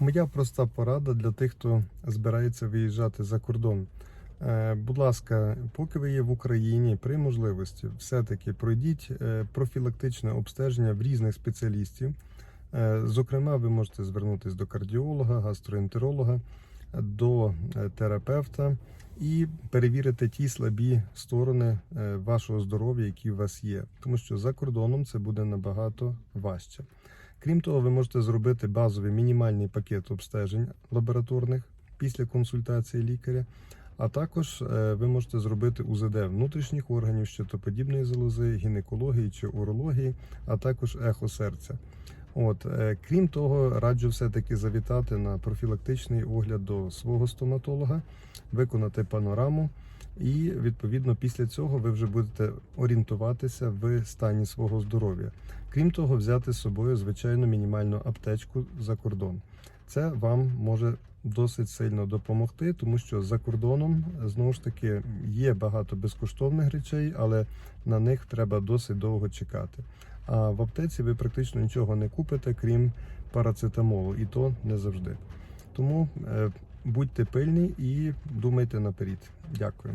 Моя проста порада для тих, хто збирається виїжджати за кордон. Е, Будь ласка, поки ви є в Україні, при можливості, все-таки пройдіть е, профілактичне обстеження в різних спеціалістів. Е, Зокрема, ви можете звернутися до кардіолога, гастроентеролога, до терапевта і перевірити ті слабі сторони вашого здоров'я, які у вас є. Тому що за кордоном це буде набагато важче. Крім того, ви можете зробити базовий мінімальний пакет обстежень лабораторних після консультації лікаря. А також е, ви можете зробити УЗД внутрішніх органів, щитоподібної залози, гінекології чи урології, а також ехо серця. От, е, крім того, раджу все-таки завітати на профілактичний огляд до свого стоматолога, виконати панораму, і відповідно після цього ви вже будете орієнтуватися в стані свого здоров'я. Крім того, взяти з собою звичайно мінімальну аптечку за кордон. Це вам може досить сильно допомогти, тому що за кордоном знову ж таки є багато безкоштовних речей, але на них треба досить довго чекати. А в аптеці ви практично нічого не купите, крім парацетамолу, і то не завжди. Тому е, будьте пильні і думайте наперед. Дякую.